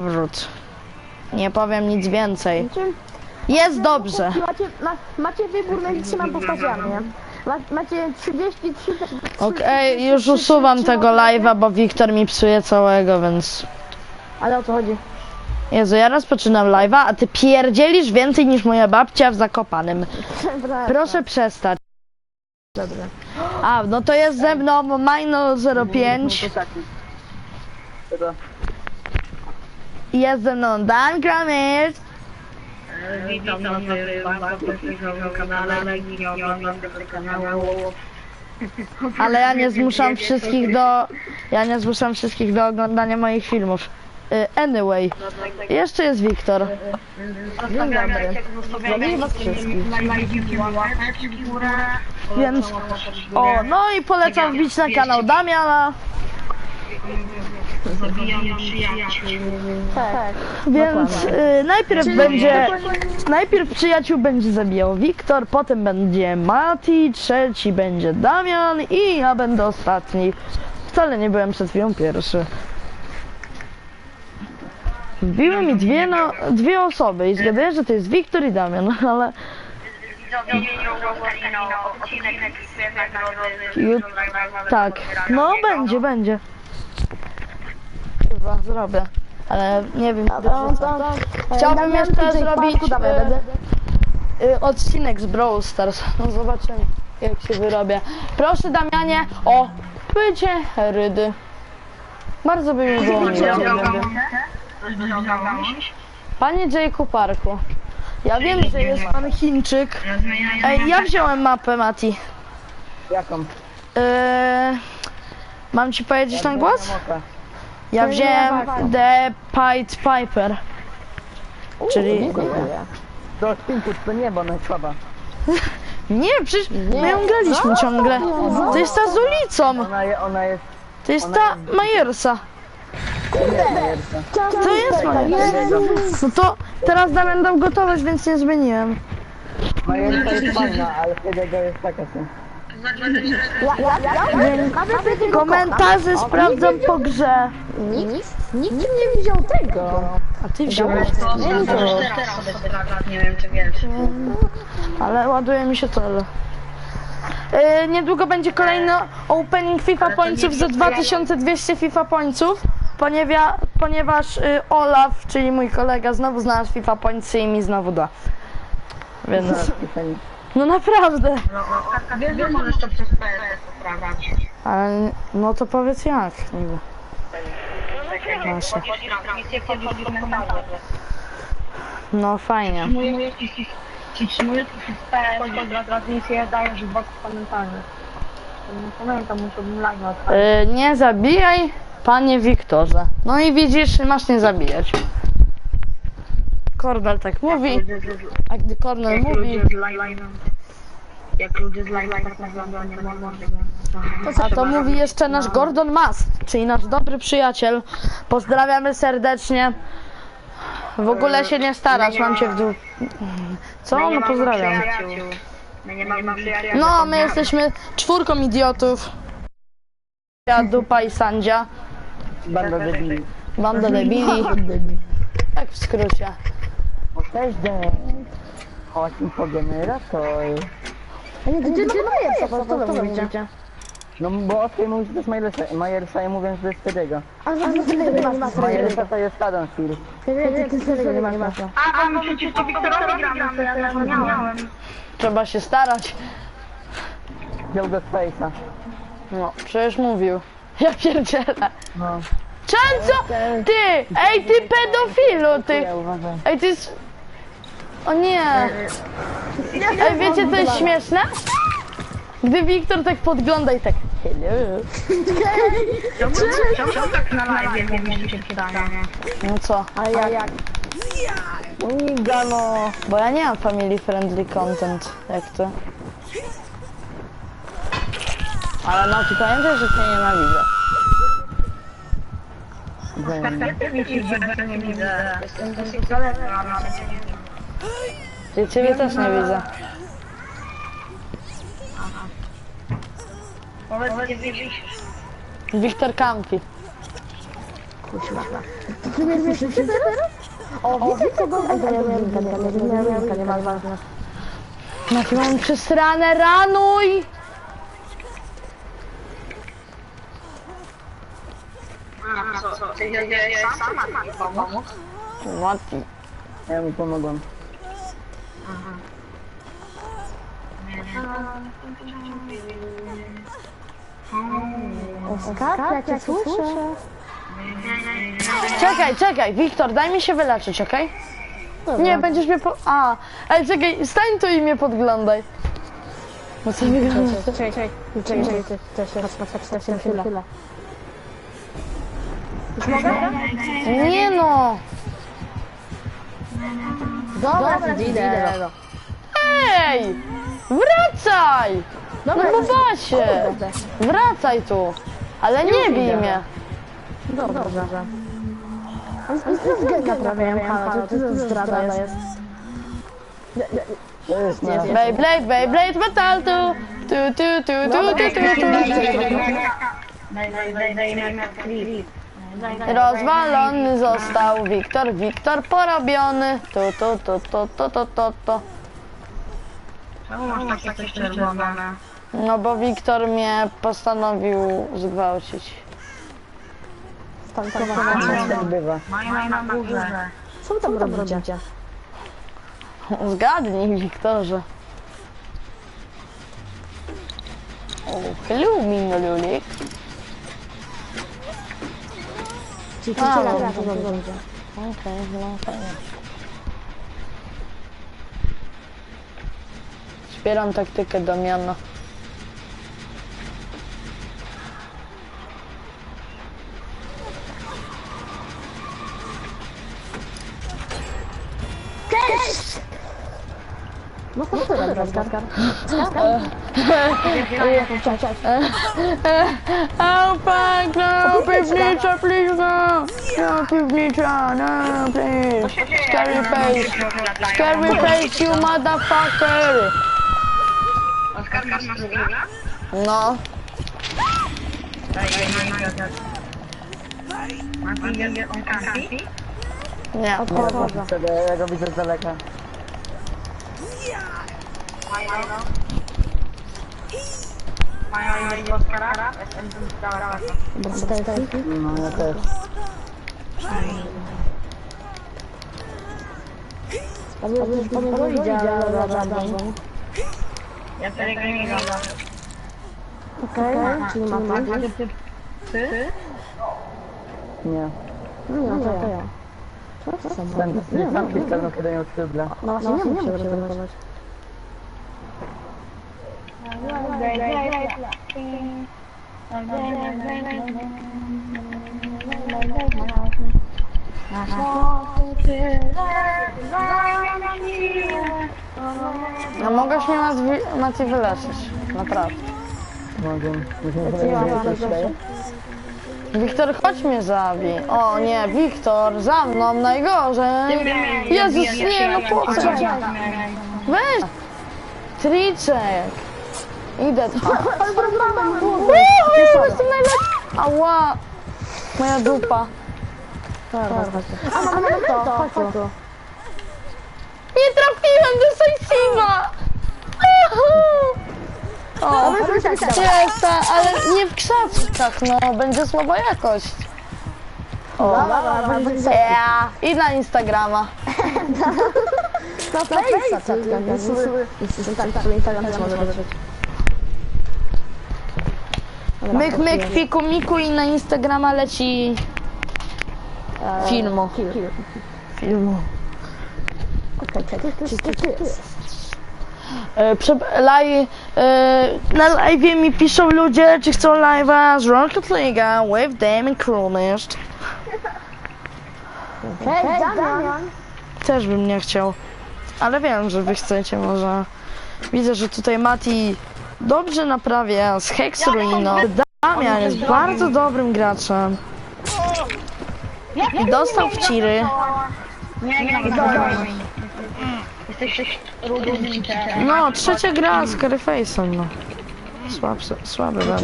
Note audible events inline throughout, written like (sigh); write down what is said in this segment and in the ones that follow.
Wróć. Nie powiem nic więcej. Czym? Jest dobrze. Macie, ma, macie wybór między trzema postaciami? Ma, macie 33... Okej, już usuwam tego live'a, bo Wiktor mi psuje całego, więc... Ale o co chodzi? Jezu, ja rozpoczynam live'a, a ty pierdzielisz więcej niż moja babcia w Zakopanym. Proszę przestać. Dobrze. A, no to jest ze mną Mino05. Jest ze mną Dan Kramicz. Witam na kanale i nie oglądam tego kanału. Ale ja nie zmuszam wszystkich do... Ja nie zmuszam wszystkich do oglądania moich filmów. Y, Anyway, jeszcze jest Wiktor. Zostawiamy, zostawiamy was wszystkich. Więc... O, no i polecam wbić na kanał Damiana. Zabijam przyjaciół. Tak. Więc y, najpierw będzie. Najpierw przyjaciół będzie zabijał Wiktor, potem będzie Mati, trzeci będzie Damian i ja będę ostatni. Wcale nie byłem przed chwilą pierwszy. Wbiły mi dwie, no, dwie osoby i zgaduję, że to jest Wiktor i Damian, (laughs) ale no. Ju- tak. No będzie, będzie. Chyba zrobię. Ale nie wiem. Dobra, co. to, Chciałbym jeszcze zrobić, dawaj, e, będę. Y, odcinek z Brawl Stars. No zobaczymy jak się wyrobię. Proszę Damianie o bycie rydy. Bardzo by mi było miło. Panie Jake'u Parku. Ja wiem, że jest pan Chińczyk. Ej, ja wziąłem mapę, Mati. Jaką? Yy, mam ci powiedzieć na głos? Ja wziąłem The Pied Piper. Czyli... Do spinku to niebo najsłaba. (laughs) Nie, przecież my ją graliśmy ciągle. To jest ta z ulicą. Ona, je, ona jest To jest ta Majersa. To jest Majersa. No to teraz Damian dał gotować, więc nie zmieniłem. Majerka jest fajna, ale wtedy jest taka są. Komentarze sprawdzam po grze. Nikt, nikt nie widział tego. A ty wziąłeś. Nie wiem czy wiesz. Ale ładuje mi się to. Yy, niedługo będzie kolejny opening FIFA Pointsów za 2200 FIFA Pointsów, ponieważ, ponieważ yy, Olaf, czyli mój kolega, znowu znalazł FIFA Pointsy i mi znowu da. Więc, (laughs) no naprawdę. Wiesz, że możesz to przez PS poprawiać. Ale, no to powiedz jak. niby. Proszę. Misje wchodzi w komentarze. No fajnie. Ci ci przyjmujesz przez PS, to transmisję dajesz w boku komentarzy. Nie pamiętam, musiałbym odpalić. Yy, nie zabijaj, panie Wiktorze. No i widzisz, masz nie zabijać. Kornel tak mówi, a gdy Kornel Jak mówi... ludzie z live'a, jak ludzie z live'a tak naprawdę nie mogą A to mówi jeszcze nasz Gordon Mast, czyli nasz dobry przyjaciel. Pozdrawiamy serdecznie. W ogóle się nie starasz, mam cię w dół. Co? No pozdrawiam. No, my jesteśmy czwórką idiotów. Ja, Dupa i Sandzia. Banda debili. Banda debili. (laughs) Tak w skrócie. Cześć, Dek. Chodź mi po generator. A nie, gdzie gdzie Majersa? Co to mówicie? No bo o tym mówisz, to jest Majersa, Majersa i mówią, że to jest Fedego. A za to nie ma masy. Majersa to jest Haddonfield. Ty serio nie masz. A, a my przecież Wiktorowi gramy, to ja zapomniałem. Trzeba się starać. Wziął go z Face'a. No, przecież mówił. Ja pierdzielę. No. Często! Ty! Ej, ty pedofilu, ty! Ja. Ej, ty jest... O nie! Ej, wiecie co jest śmieszne? Gdy Wiktor tak podgląda i tak... Hello. (laughs) Czemu tak na live nie mi się pytania? No co? Ale jak? jak? Niga no. Bo ja nie mam family friendly content, jak ty. Ale no, ty pamiętaj, że cię nienawidzę. Mi się że nie widzę. Jestem dosyć daleko, ale Ja ciebie też nie widzę. powiedz, gdzie widzisz. Wiktor Campi. Kuźwa. Ty mnie słyszycie teraz? O, widzę kogo... Ej, to ja nie, nie, nie miałem linka, nie ma ważne. Jaki mam przesrane, ranuj! Mati. Ja mu pomogłem. Skarb, ja cię słyszę. Czekaj, czekaj, Wiktor, daj mi się wyleczyć, okej? Nie, będziesz mnie po... A, ale czekaj, stań tu i mnie podglądaj. No co mi wygląda? Czekaj, czekaj, czekaj, czekaj, czekaj, czekaj, patrz, patrz, patrz, patrz, chwilę. Już mogę? Nie no! Dobra, idę, idę. Ej! Wracaj! No Bobasie! Wracaj tu! Ale nie bij mnie! Dobrze, dobrze. Naprawiam, halo, to, to jest zdrada jest. To jest. Beyblade, Beyblade Metal tu! Tu, tu, tu, tu, tu, tu, tu. Rozwalony został Wiktor, Wiktor porobiony. Tu, tu, tu, tu, tu, tu, tu, tu. Czemu masz takie coś czerwone? No bo Wiktor mnie postanowił zgwałcić. Tam, tam, Tak bywa. Mają na górze. Co tam robicie? Zgadnij, Wiktorze. O, hello, Minolulik. Ci A, to no. robicie? Okej, no fajnie. Wspieram taktykę Damiana. Co ty robisz, Skar? Opak, no, piwnica, please, no. No, piwnica, no, please. Scary face. Scary face, you motherfucker. Oskar, masz na górze? No, Masz widzieć, on kampi? nie. Wtedy ja go widzę z daleka. Tu z daleka. No ja też. Pomogę idzie, ale dobra, dobra. Ja tego nie widzę. Okej, czyli ma pan. Ty? Nie. No, to ja. Ten sam kilka kiedy miał szybla. No właśnie, nie muszę wyrywać. No mogłeś mnie Maci- Maciej wyleczyć. Naprawdę. Mogę. Wiktor, chodź mnie zabij. O nie, Wiktor, za mną najgorzej. Jezus, nie, no po co? Weź. Triczek. Idę tam. (laughs) Uhu, jestem najlepszy. Ała. Moja dupa. A, mamy to, chodź tu. Nie trafiłem do Sejsiwa. O, jest, ale nie w krzaczkach, no, będzie słaba jakość. Dobra, dobra, Ja, i na Instagrama. (laughs) Na? Tak, tak, Instagram też może być. Myk, myk, fiku, miku i na Instagrama leci filmu. Kill, kill. Filmu. Okej, ty. E, prze, e, na live mi piszą ludzie, czy chcą live'a z Rocket League with them included. Hej, Damian! Też bym nie chciał. Ale wiem, że wy chcecie może. Widzę, że tutaj Mati dobrze naprawia z Hex Ruino. Damian jest bardzo dobrym graczem. I dostał w ciry. Nie, nie, nie. Jesteś No, trzecia gra z Scarface'em, no. Słabszy, słaby będę.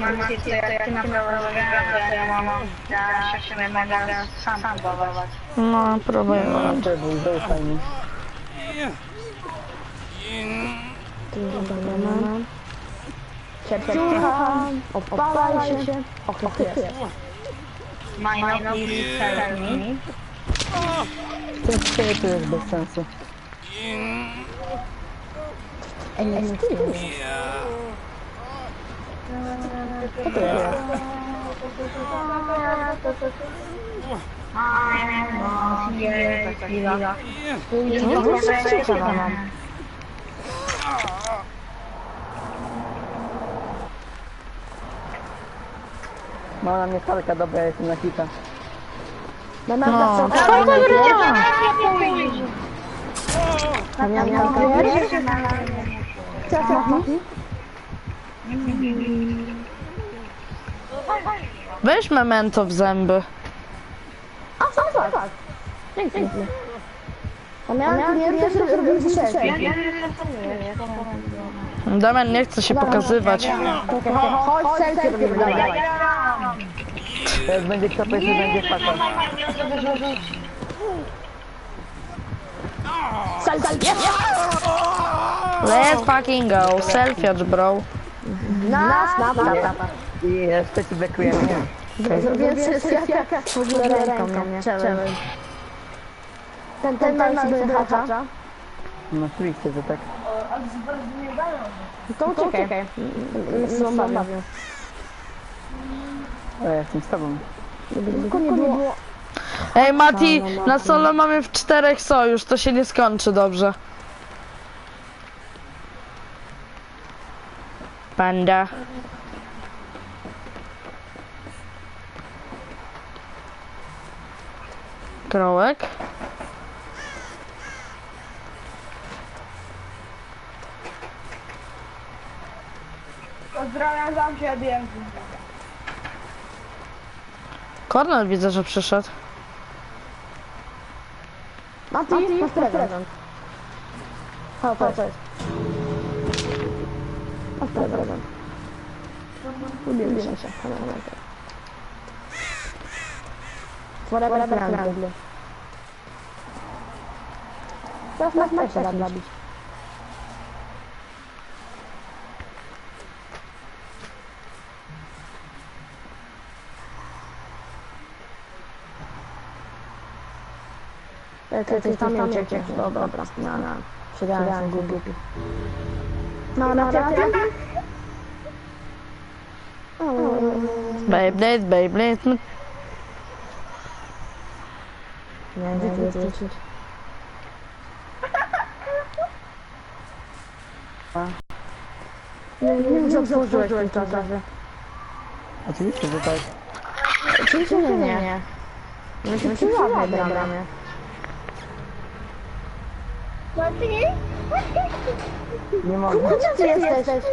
Mam się to jak ty naprawdę to ja mam ja się nie mogę sam próbować. No, próbuję. No, to był, zaufaj mi. Ciepciucha, opalaj się. O, to jest. Mine please tell me. To jest bez sensu. Ej, nie, nie, ty. Co to jest? To jest ciekawa mam. Ma na mnie kalka, dobra, ja jestem na hita. No, no, No. no, Co to no, no, no, no, Co? Weź memento w zęby. A, tak, tak. Dzięki. A miałem nie pierwszy zrobił dzisiaj. Damian nie chce się pokazywać. Chodź, selfie robimy, dawaj, jak będzie kto pierwszy, będzie paka. Selfie. Let's fucking go. Selfie, bro. Na, snap, snap. I jeszcze ci bekujemy, nie? Zrobiłem selfie w ogóle ręką, nie? Challenge. Ten, ten, ten sobie hacza. No oczywiście, że tak. To uciekaj. My się bawią. O, ja jestem z tobą. Tylko nie było. Ej, Mati, na solo mamy w czterech sojusz, to się nie skończy dobrze. Panda. Krołek. Pozdrawiam wam się Kornel widzę, że przyszedł. Mati, masz prezent. Chodź, chodź. Masz prezent. Lubimy się. Forever friendly. Teraz masz mecz zrobić. Ty, ty, ty tam uciekł. Dobra, dobra. No, no. Przydałem się głupi. No, na teatr? Beyblade, Beyblade. Nie, nie, nie, nie. Nie, nie otworzyłeś w tym czasie. Oczywiście, że tak. Oczywiście nie, nie. Myśmy się łapy bramie. Nie mogę. Gdzie ty jesteś?